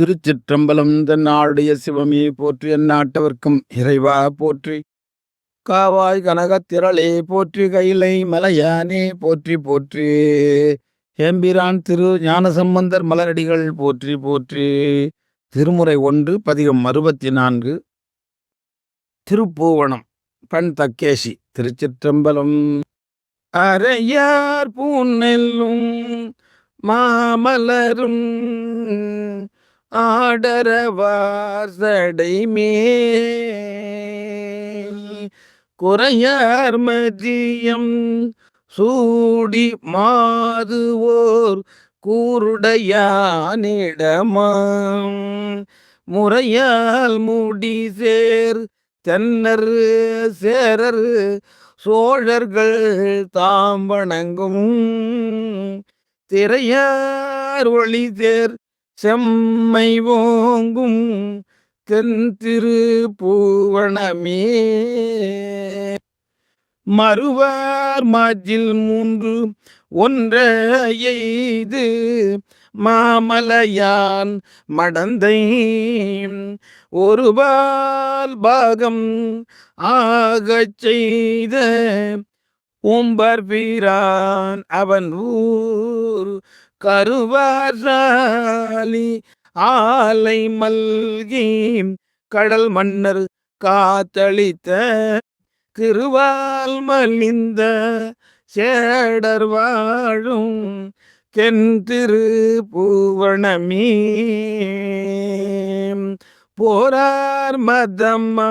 திருச்சிற்றம்பலம் தன்னாளுடைய சிவமே போற்றி எந்நாட்டவர்க்கும் இறைவா போற்றி. காவாய் கனகத் திரளே போற்றி கைலை மலையானே போற்றி போற்றி. எம்பிரான் திரு ஞானசம்பந்தர் மலரடிகள் போற்றி போற்றி. திருமுறை ஒன்று பதிகம் அறுபத்தி நான்கு திருப்பூவனம் பண் தக்கேசி திருச்சிற்றம்பலம். அரையார் பூநெல்லும் மாமலரும் ஆடரவார் சடைமேல் குறையார் மதியம் சூடி மாறுவோர் கூருடையானிடமாம். முறையால் முடி சேர் தென்னர் சேரர் சோழர்கள் தாம் வணங்கும். திரையார் ஒளி சேர் செம்மை ஓங்கும் தென் திரு பூவணமே மறுவார் மாஜில் மூன்று ஒன்ற எய்து மாமலையான் மடந்தை ஒருபால் பாகம் ஆகச் செய்த ஓம்பர் வீரான் அவன் ஊர் கருவாசாலி ஆலை மல்கி கடல் மன்னர் காத்தளித்த திருவால் மலிந்த சேடர் வாழும் தென் திரு பூவனமே போரார் மதம்மா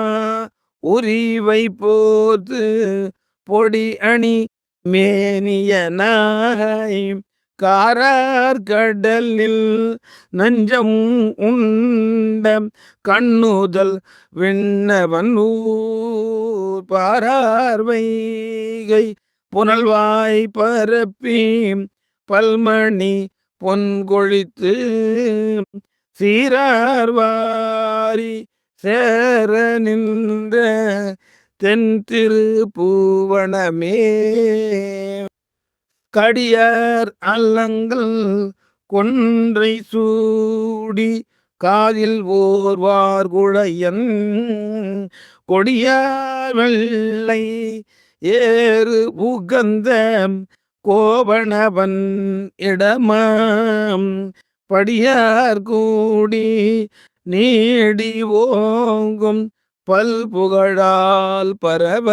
உரிவை போது பொடி அணி மேனியனாய். காரார் கடலில் நஞ்சம் உண்ட கண்ணுதல் விண்ணவன் ஊர் பாரார்வைகை புனல்வாய் பரப்பி பல்மணி பொன்கொழித்து சீரார் வாரி சேர நின்ற தென் திருப்பூவனமே கடியார் அல்லங்கள் கொன்றை சூடி காதில் ஓர்வார் குழையன். கொடியார் வெள்ளை ஏறு புகந்த கோபணவன் இடமாம். படியார் கூடி நீடி ஓங்கும் பல் புகழால் பரவ.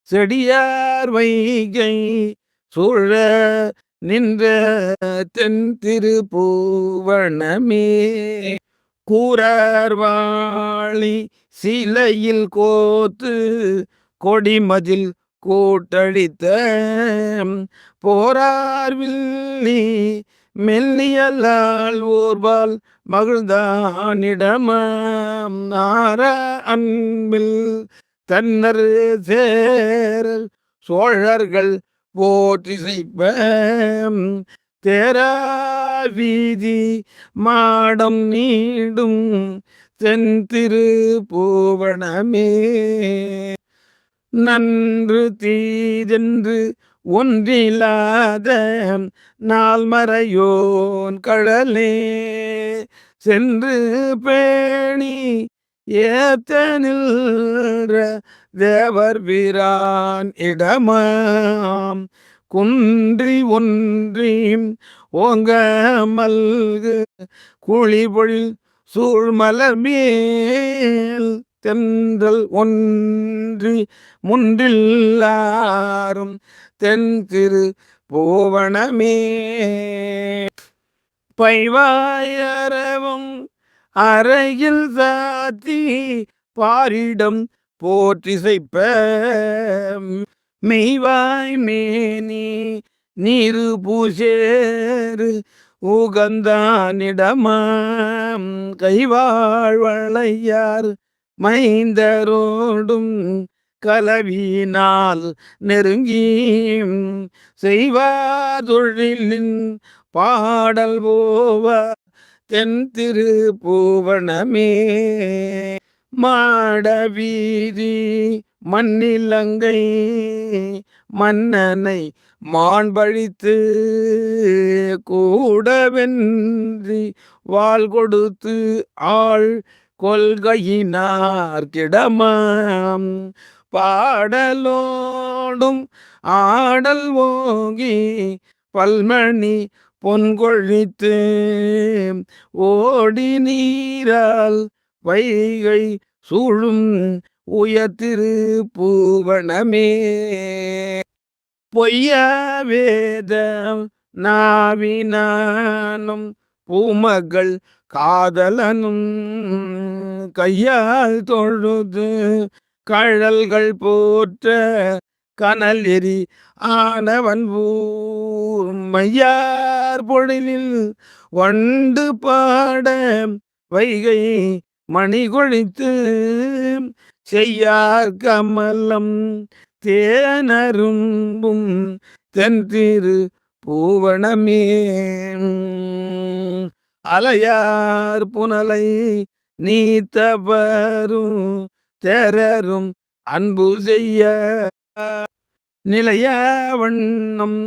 செடியார் வைகை சூழ நின்ற தென் திருப்பூவனமே கூறார் வாழி சிலையில் கோத்து கொடிமதில் கூட்டடித்த போரார் வில்லி மெல்லியலால் ஓர்வால் மகிழ்ந்தானிடமாம். நார அன்பில் தன்னர் சேர் சோழர்கள் போற்றி செய்ப்ப தேராவீதி மாடம் நீடும் தென் திரு பூவனமே. நன்று தீதென்று ஒன்றில்லாத நால்மறையோன் கடலே. சென்று பேணி ஏத்த நின்ற தேவர் வீரான் இடமாம். குன்றி ஒன்றி ஓங்க மல்கு குழிபொழில் சூழ்மலர் மேல். தென்றல் ஒன்றி முன்றில்லாரும் தென் திரு பூவனமே. பைவாயரவும் அறையில் சாத்தி பாரிடம் போற்றிசைப்ப மெய்வாய் மேனி நீரு பூசேரு உகந்தானிடமாம் கைவாழ்வளையார் மைந்தரோடும் கலவினால் நெருங்கி செய்வார் தொழிலின் பாடல் போவ தென் திருப்பூவனமே மாடவீதி மண்ணிலங்கை மன்னனை மாண்பழித்து கூடவென்றி வாழ் கொடுத்து ஆள் கொள்கையினார் கிடமாம். பாடலோடும் ஆடல் ஓங்கி பல்மணி பொன்கொழித்து ஓடி நீரால் வைகை சூழும் உயத்திரு பூவனமே. பொய்ய வேதம் நாவினானும் பூமகள் காதலனும் கையால் தொழுது கழல்கள் போற்ற கனல் எரி ஆனவன் மையார் பொழிலில் வண்டு பாட வைகை மணி கொழித்து செய்யார் கமலம் தேனரும்பும் தென் திரு பூவனமே. அலையார் புனலை நீத்தபரும் தேரரும் அன்பு செய்ய நிலைய வண்ணம்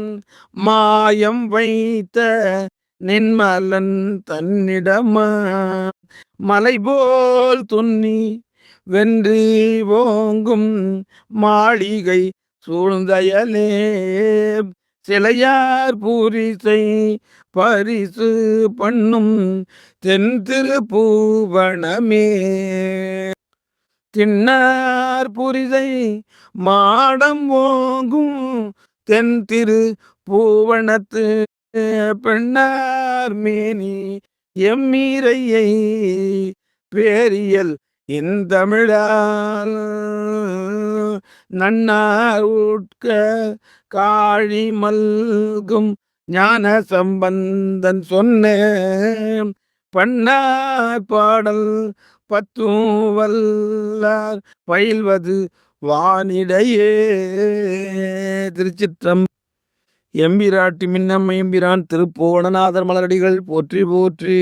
மாயம் வைத்த நின்மலன் தன்னிடமா. மலை போல் துன்னி வென்று ஓங்கும் மாளிகை சூழ்ந்தயலே சிலையார் பூரிசை பரிசு பண்ணும் தென் திருப்பூவனமே திண்ணார் புரிதை மாடம் ஓங்கும் தென் திரு பூவனத்து பெண்ணார் மேனி எம்மீரையை பேரியல் இந்தமிழால். நன்னார் உட்க காழி மல்கும் ஞான சம்பந்தன் சொன்ன பண்ணார் பாடல் பத்தும் வல்லார் பயில்வது வானிடையே. திருச்சிற்றம் எம்பிராட்டி மின்னம் எம்பிரான் திருப்போணநாதர் மலரடிகள் போற்றி போற்றி.